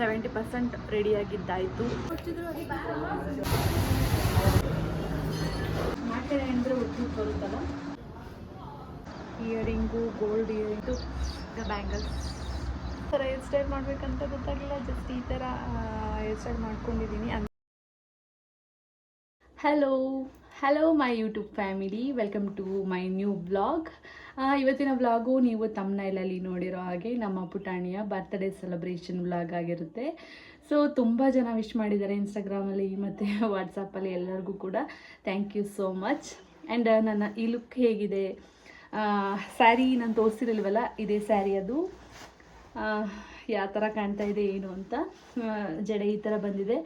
Seventy percent ರೆಡಿಯಾಗಿದ್ದಾಯಿತು ಉದ್ದು ಬರುತ್ತಲ್ಲ? ಇಯರಿಂಗು ಗೋಲ್ಡ್ ಇಯರಿಂಗು ಬ್ಯಾಂಗಲ್ಸ್ ಥರ ಹೇರ್ ಸ್ಟೈಲ್ ಮಾಡಬೇಕಂತ ಗೊತ್ತಾಗಲಿಲ್ಲ ಜಸ್ಟ್ ಈ ಥರ ಹೇರ್ ಸ್ಟೈಲ್ ಮಾಡ್ಕೊಂಡಿದ್ದೀನಿ. Hello. Hello my YouTube family welcome to my new blog ಇವತ್ತಿನ ವ್ಲಾಗು ನೀವು ತಮ್ಮನೈಲಲ್ಲಿ ನೋಡಿರೋ ಹಾಗೆ ನಮ್ಮ ಪುಟಾಣಿಯ ಬರ್ತ್ಡೇ ಸೆಲೆಬ್ರೇಷನ್ ವ್ಲಾಗ್ ಆಗಿರುತ್ತೆ. ಸೊ ತುಂಬ ಜನ ವಿಶ್ ಮಾಡಿದ್ದಾರೆ ಇನ್ಸ್ಟಾಗ್ರಾಮಲ್ಲಿ ಮತ್ತು ವಾಟ್ಸಪ್ಪಲ್ಲಿ ಎಲ್ಲರಿಗೂ ಕೂಡ. Thank you so much and ನನ್ನ, ಈ ಲುಕ್ ಹೇಗಿದೆ? ಸ್ಯಾರಿ ನಾನು ತೋರಿಸಿರಲ್ವಲ್ಲ, ಇದೇ ಸ್ಯಾರಿ ಅದು. ಯಾವ ಥರ ಕಾಣ್ತಾ ಇದೆ, ಏನು ಅಂತ. ಜಡೆ ಈ ಥರ ಬಂದಿದೆ.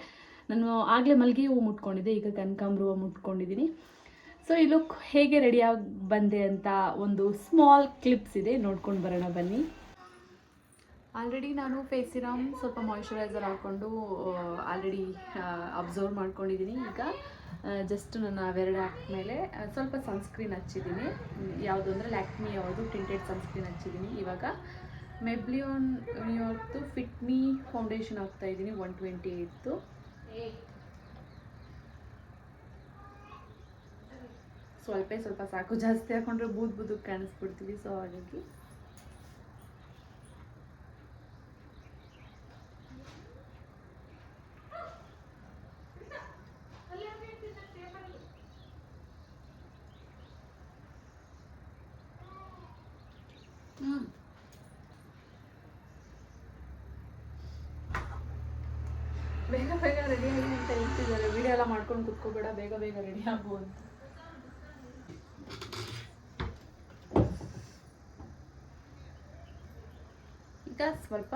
ನಾನು ಆಗಲೇ ಮಲ್ಗೆ ಹೂವು ಮುಟ್ಕೊಂಡಿದ್ದೆ, ಈಗ ಕನಕಾಂಬ್ರ ಹೂವು ಮುಟ್ಕೊಂಡಿದ್ದೀನಿ. ಸೊ ಈ ಲುಕ್ ಹೇಗೆ ರೆಡಿಯಾಗಿ ಬಂದೆ ಅಂತ ಒಂದು ಸ್ಮಾಲ್ ಕ್ಲಿಪ್ಸ್ ಇದೆ, ನೋಡ್ಕೊಂಡು ಬರೋಣ ಬನ್ನಿ. ಆಲ್ರೆಡಿ ನಾನು ಫೇಸ್ ಸಿರಮ್ ಸ್ವಲ್ಪ ಮಾಯಿಶ್ಚರೈಸರ್ ಹಾಕ್ಕೊಂಡು ಆಲ್ರೆಡಿ ಅಬ್ಸರ್ವ್ ಮಾಡ್ಕೊಂಡಿದ್ದೀನಿ ಈಗ. ಜಸ್ಟ್ ನನ್ನ ಅವೆರಡು ಹಾಕಿದ್ಮೇಲೆ ಸ್ವಲ್ಪ ಸನ್ಸ್ಕ್ರೀನ್ ಹಚ್ಚಿದ್ದೀನಿ. ಯಾವುದು ಅಂದರೆ ಲ್ಯಾಕ್ಮಿ ಯಾವುದು ಟಿಂಟೆಡ್ ಸನ್ಸ್ಕ್ರೀನ್ ಹಚ್ಚಿದ್ದೀನಿ ಇವಾಗ. ಮೆಬ್ಲಿಯೋನ್ ನ್ಯೂಯಾರ್ಕ್ದು ಫಿಟ್ ಮೀ ಫೌಂಡೇಶನ್ ಹಾಕ್ತಾ ಇದ್ದೀನಿ ಒನ್ ಟ್ವೆಂಟಿ ಏಯ್ತು ಸ್ವಲ್ಪ ಸ್ವಲ್ಪ ಸಾಕು. ಜಾಸ್ತಿ ಹಾಕೊಂಡ್ರೆ ಬೂದ್ ಬೂದಕ್ಕೆ ಕಾಣಿಸ್ಬಿಡ್ತೀವಿ. ಸೊ ಹಾಗಾಗಿ ಬೇಗ ಬೇಗ ರೆಡಿ ಆಗಿ ಅಂತ ಹೇಳ್ತಿದ್ದಾರೆ. ವಿಡಿಯೋ ಎಲ್ಲ ಮಾಡ್ಕೊಂಡು ಕುತ್ಕೋಬೇಡ, ಬೇಗ ಬೇಗ ರೆಡಿ ಆಗು ಈಗ ಸ್ವಲ್ಪ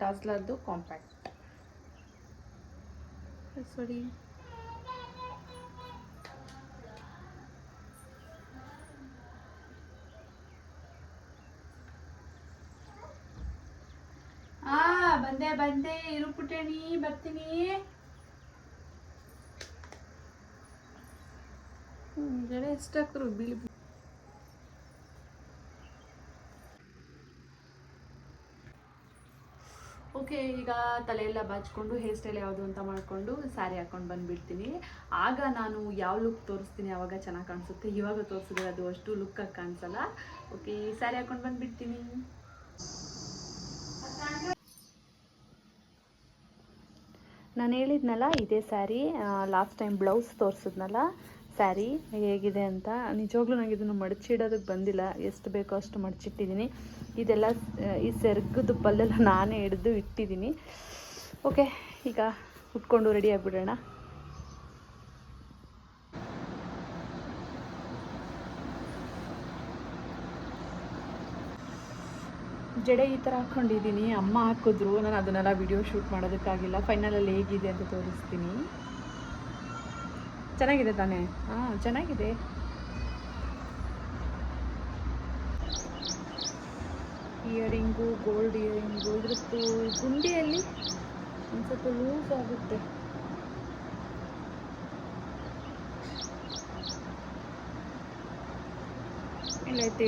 ಡಾಸ್ಲರ್ದು ಕಾಂಪ್ಯಾಕ್ಟ್ ಸಾರಿ. ಬಂದೆ ಬಂದೆ ಇರು ಪುಟ್ಟಣಿ ಬರ್ತೀನಿ ಜಡೆ ಎಷ್ಟಾಕ್ರು ಬಿಳಿ. ಓಕೆ ಈಗ ತಲೆಯೆಲ್ಲ ಬಾಚ್ಕೊಂಡು ಹೇರ್ ಸ್ಟೈಲ್ ಯಾವುದು ಅಂತ ಮಾಡಿಕೊಂಡು ಸ್ಯಾರಿ ಹಾಕೊಂಡು ಬಂದುಬಿಡ್ತೀನಿ. ಆಗ ನಾನು ಯಾವ ಲುಕ್ ತೋರಿಸ್ತೀನಿ ಆವಾಗ ಚೆನ್ನಾಗಿ ಕಾಣಿಸುತ್ತೆ. ಇವಾಗ ತೋರಿಸಿದ್ರೆ ಅದು ಅಷ್ಟು ಲುಕ್ಕಾಗಿ ಕಾಣಿಸಲ್ಲ. ಓಕೆ ಸ್ಯಾರಿ ಹಾಕೊಂಡು ಬಂದುಬಿಡ್ತೀನಿ. ನಾನು ಹೇಳಿದ್ನಲ್ಲ ಇದೇ ಸ್ಯಾರಿ ಲಾಸ್ಟ್ ಟೈಮ್ ಬ್ಲೌಸ್ ತೋರಿಸಿದ್ನಲ್ಲ ಸ್ಯಾರಿ, ಹೇಗಿದೆ ಅಂತ. ನಿಜವಾಗ್ಲೂ ನನಗೆ ಇದನ್ನು ಮಡಚಿಡೋದಕ್ಕೆ ಬಂದಿಲ್ಲ. ಎಷ್ಟು ಬೇಕೋ ಅಷ್ಟು ಮಡಚಿಟ್ಟಿದ್ದೀನಿ ಇದೆಲ್ಲ ಈ ಸೆರ್ಗದ ಪಲ್ಲೆಲ್ಲ ನಾನೇ ಹಿಡಿದು ಇಟ್ಟಿದ್ದೀನಿ ಓಕೆ ಈಗ ಉಟ್ಕೊಂಡು ರೆಡಿ ಆಗಿಬಿಡೋಣ. ಜಡೆ ಈ ಥರ ಹಾಕ್ಕೊಂಡಿದ್ದೀನಿ ಅಮ್ಮ ಹಾಕಿದ್ರು. ನಾನು ಅದನ್ನೆಲ್ಲ ವಿಡಿಯೋ ಶೂಟ್ ಮಾಡೋದಕ್ಕಾಗಿಲ್ಲ. ಫೈನಲಲ್ಲಿ ಹೇಗಿದೆ ಅಂತ ತೋರಿಸ್ತೀನಿ. ಚೆನ್ನಾಗಿದೆ ತಾನೇ? ಹಾಂ, ಚೆನ್ನಾಗಿದೆ. ಇಯರಿಂಗು ಗೋಲ್ಡ್ ಇಯರಿಂಗು ಇದ್ರದ್ದು ಗುಂಡಿಯಲ್ಲಿ ಒಂದು ಸ್ವಲ್ಪ ಲೂಸ್ ಆಗುತ್ತೆ. ಇಲ್ಲ ಐತೆ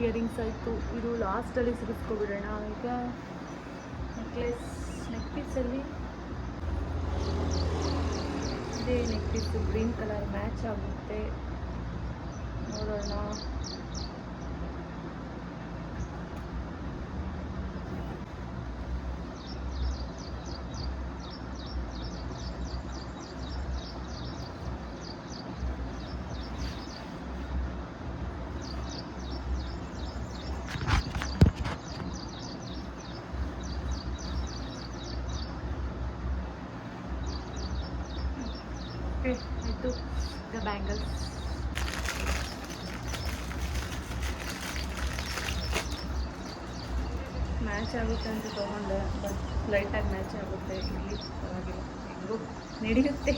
ಇಯರಿಂಗ್ಸ್ ಆಯಿತು. ಇದು ಲಾಸ್ಟಲ್ಲಿ ಸಿಗಿಸ್ಕೊಬಿಡೋಣ. ಈಗ ನೆಕ್ಲೆಸ್ ನೆಕ್ ಪೀಸಲ್ಲಿ ಇದೇ neck piece green colour match ಆಗುತ್ತೆ. ನೋಡೋಣ. ಈಗ ಬ್ಯಾಂಗಲ್ಸ್ ಮ್ಯಾಚ್ ಆಗುತ್ತೆ ಅಂತ ತೊಗೊಂಡೆ ಬಟ್ ಲೈಟಾಗಿ ಮ್ಯಾಚ್ ಆಗುತ್ತೆ. ಇಲ್ಲಿ ಪರವಾಗಿಲ್ಲ. ಹೆಂಗೋ ನಡೆಯುತ್ತೆ.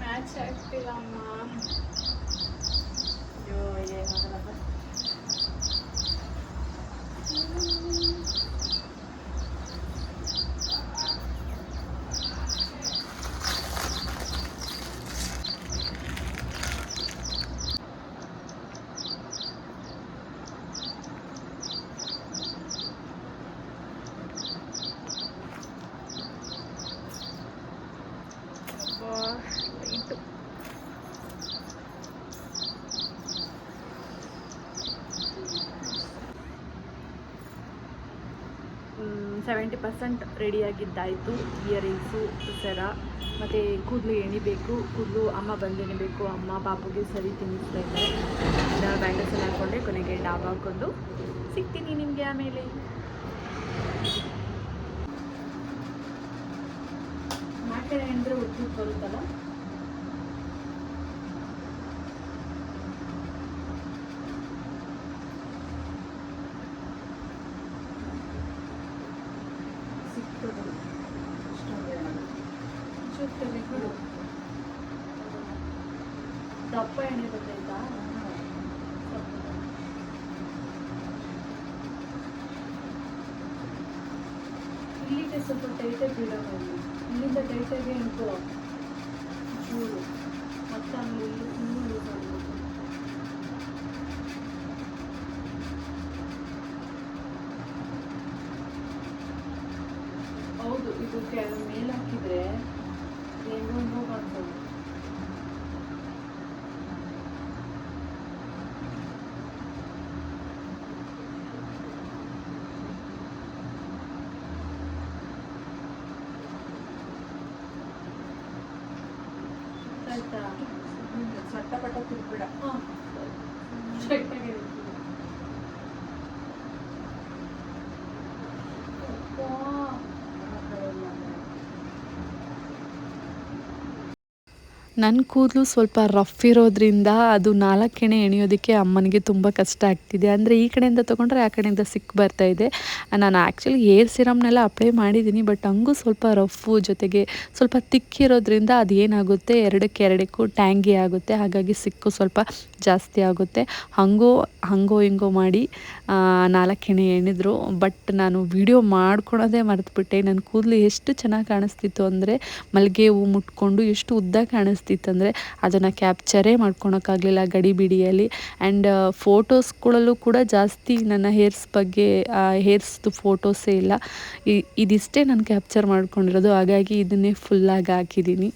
ಮ್ಯಾಚ್ ಆಗ್ತಿಲ್ಲ ಅಮ್ಮ. ಸೆವೆಂಟಿ ಪರ್ಸೆಂಟ್ ರೆಡಿಯಾಗಿದ್ದಾಯಿತು ಇಯರಿಂಗ್ಸು ಸರ ಮತ್ತು ಕೂದಲು ಎಣಿಬೇಕು ಕೂದಲು ಅಮ್ಮ ಬಂದು ಎಣಿಬೇಕು ಅಮ್ಮ ಪಾಪುಗೆ ಸರಿ ತಿನ್ನಿಸ್ತಾ ಇದ್ದಾರೆ. ಬ್ಯಾಂಡಸ್ ಎಲ್ಲ ಹಾಕ್ಕೊಂಡೆ ಕೊನೆಗೆ ಡಾಬ್ ಹಾಕ್ಕೊಂಡು ಸಿಗ್ತೀನಿ ನಿಮಗೆ ಆಮೇಲೆ. ಮಾಕಡೆ ಅಂದರೆ ಉದ್ದು ಬರುತ್ತಲ್ಲ? ಬಿಡು ದಪ್ಪ ಎಣ್ಣೆ ಇಲ್ಲಿಗೆ ಸ್ವಲ್ಪ ಬಿಡೋಣ ಇಲ್ಲಿ ಇಲ್ಲಿಂದ ಟೈಟಾಗಿ ಎಣ್ಕೋ ಚೂರು ಮತ್ತೆ ಹೌದು, ಇದು ಕೆಳ ಮೇಲೆ ಹಾಕಿದ್ರೆ ಹೆಂಗೊಂದು ಕಾಣ್ತದೆ ಆಯ್ತಾ? ಸಟ್ಟಪಟ್ಟ ತಿರ್ಬಿಡ ಹಾಂ. ಸ್ಟ್ರೈಟಾಗಿ ನನ್ನ ಕೂದಲು ಸ್ವಲ್ಪ ರಫ್ ಇರೋದ್ರಿಂದ ಅದು ನಾಲ್ಕೆಣೆ ಎಣಿಯೋದಕ್ಕೆ ಅಮ್ಮನಿಗೆ ತುಂಬ ಕಷ್ಟ ಆಗ್ತಿದೆ. ಅಂದರೆ ಈ ಕಡೆಯಿಂದ ತೊಗೊಂಡ್ರೆ ಆ ಕಡೆಯಿಂದ ಸಿಕ್ ಬರ್ತಾ ಇದೆ. ನಾನು ಆ್ಯಕ್ಚುಲಿ ಏರ್ ಸಿರಮ್ನೆಲ್ಲ ಅಪ್ಲೈ ಮಾಡಿದ್ದೀನಿ ಬಟ್ ಹಂಗೂ ಸ್ವಲ್ಪ ರಫ್ಫು ಜೊತೆಗೆ ಸ್ವಲ್ಪ ತಿಕ್ಕಿರೋದ್ರಿಂದ ಅದು ಏನಾಗುತ್ತೆ, ಎರಡಕ್ಕೆ ಎರಡಕ್ಕೂ ಟ್ಯಾಂಗಿ ಆಗುತ್ತೆ. ಹಾಗಾಗಿ ಸಿಕ್ಕು ಸ್ವಲ್ಪ ಜಾಸ್ತಿ ಆಗುತ್ತೆ. ಹಂಗೋ ಹಂಗೋ ಹಿಂಗೋ ಮಾಡಿ ನಾಲ್ಕೆಣೆ ಎಣಿದ್ರು. ಬಟ್ ನಾನು ವಿಡಿಯೋ ಮಾಡ್ಕೊಳೋದೇ ಮರೆತುಬಿಟ್ಟೆ. ನನ್ನ ಕೂದಲು ಎಷ್ಟು ಚೆನ್ನಾಗಿ ಕಾಣಿಸ್ತಿತ್ತು ಅಂದರೆ ಮಲ್ಲಿಗೆ ಹೂ ಮುಟ್ಕೊಂಡು ಎಷ್ಟು ಉದ್ದ ಕಾಣಿಸ್ತಿತ್ತು. ಅಂದರೆ ಅದನ್ನು ಕ್ಯಾಪ್ಚರೇ ಮಾಡ್ಕೊಳಕ್ಕಾಗಲಿಲ್ಲ ಗಡಿ ಬಿಡಿಯಲ್ಲಿ. ಆ್ಯಂಡ್ ಫೋಟೋಸ್ಗಳಲ್ಲೂ ಕೂಡ ಜಾಸ್ತಿ ನನ್ನ ಹೇರ್ಸ್ ಬಗ್ಗೆ ಹೇರ್ಸ್ದು ಫೋಟೋಸೇ ಇಲ್ಲ. ಇದಿಷ್ಟೇ ನಾನು ಕ್ಯಾಪ್ಚರ್ ಮಾಡ್ಕೊಂಡಿರೋದು. ಹಾಗಾಗಿ ಇದನ್ನೇ ಫುಲ್ಲಾಗಿ ಹಾಕಿದ್ದೀನಿ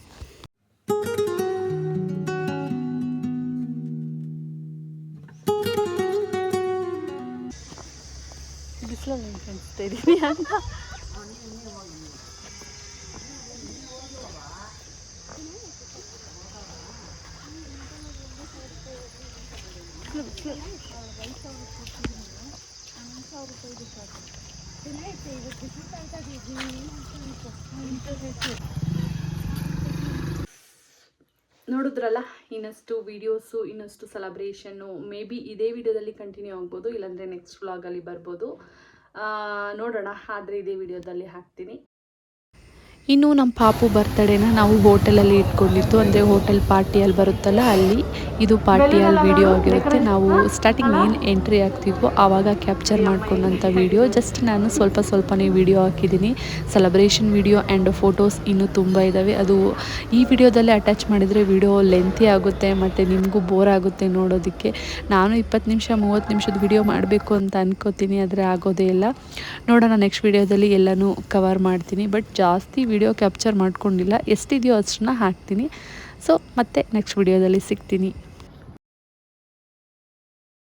ಬಿಸಿಲಲ್ಲಿ ಅಂತ. ನೋಡಿದ್ರಲ್ಲ, ಇನ್ನಷ್ಟು ವಿಡಿಯೋಸು ಇನ್ನಷ್ಟು ಸೆಲೆಬ್ರೇಷನ್ನು ಮೇ ಬಿ ಇದೇ ವಿಡಿಯೋದಲ್ಲಿ ಕಂಟಿನ್ಯೂ ಆಗ್ಬೋದು, ಇಲ್ಲಾಂದರೆ ನೆಕ್ಸ್ಟ್ ವ್ಲಾಗಲ್ಲಿ ಬರ್ಬೋದು. ನೋಡೋಣ, ಆದರೆ ಇದೇ ವಿಡಿಯೋದಲ್ಲಿ ಹಾಕ್ತೀನಿ. ಇನ್ನು ನಮ್ಮ ಪಾಪು ಬರ್ತಡೇನ ನಾವು ಹೋಟೆಲಲ್ಲಿ ಇಟ್ಕೊಂಡಿತ್ತು ಅಂದರೆ ಹೋಟೆಲ್ ಪಾರ್ಟಿಯಲ್ಲಿ ಬರುತ್ತಲ್ಲ, ಅಲ್ಲಿ ಇದು ಪಾರ್ಟಿಯಲ್ಲಿ ವಿಡಿಯೋ ಆಗಿರುತ್ತೆ. ನಾವು ಸ್ಟಾರ್ಟಿಂಗ್ ಏನು ಎಂಟ್ರಿ ಆಗ್ತಿದ್ವೋ, ಆವಾಗ ಕ್ಯಾಪ್ಚರ್ ಮಾಡ್ಕೊಂಡಂಥ ವಿಡಿಯೋ ಜಸ್ಟ್ ನಾನು ಸ್ವಲ್ಪ ಸ್ವಲ್ಪನೇ ವಿಡಿಯೋ ಹಾಕಿದ್ದೀನಿ. ಸೆಲೆಬ್ರೇಷನ್ ವಿಡಿಯೋ ಆ್ಯಂಡ್ ಫೋಟೋಸ್ ಇನ್ನೂ ತುಂಬ ಇದ್ದಾವೆ ಅದು ಈ ವಿಡಿಯೋದಲ್ಲೇ ಅಟ್ಯಾಚ್ ಮಾಡಿದರೆ ವಿಡಿಯೋ ಲೆಂತಿ ಆಗುತ್ತೆ, ಮತ್ತು ನಿಮಗೂ ಬೋರ್ ಆಗುತ್ತೆ ನೋಡೋದಕ್ಕೆ. ನಾನು ಇಪ್ಪತ್ತು ನಿಮಿಷ, ಮೂವತ್ತು ನಿಮಿಷದ ವಿಡಿಯೋ ಮಾಡಬೇಕು ಅಂತ ಅನ್ಕೋತೀನಿ, ಆದರೆ ಆಗೋದೇ ಇಲ್ಲ. ನೋಡೋಣ ನೆಕ್ಸ್ಟ್ ವಿಡಿಯೋದಲ್ಲಿ ಎಲ್ಲನೂ ಕವರ್ ಮಾಡ್ತೀನಿ. ಬಟ್ ಜಾಸ್ತಿ ವಿಡಿಯೋ ಕ್ಯಾಪ್ಚರ್ ಮಾಡ್ಕೊಂಡಿಲ್ಲ. ಎಷ್ಟಿದೆಯೋ ಅಷ್ಟನ್ನ ಹಾಕ್ತೀನಿ. ಸೊ ಮತ್ತೆ ನೆಕ್ಸ್ಟ್ ವಿಡಿಯೋದಲ್ಲಿ ಸಿಗ್ತೀನಿ.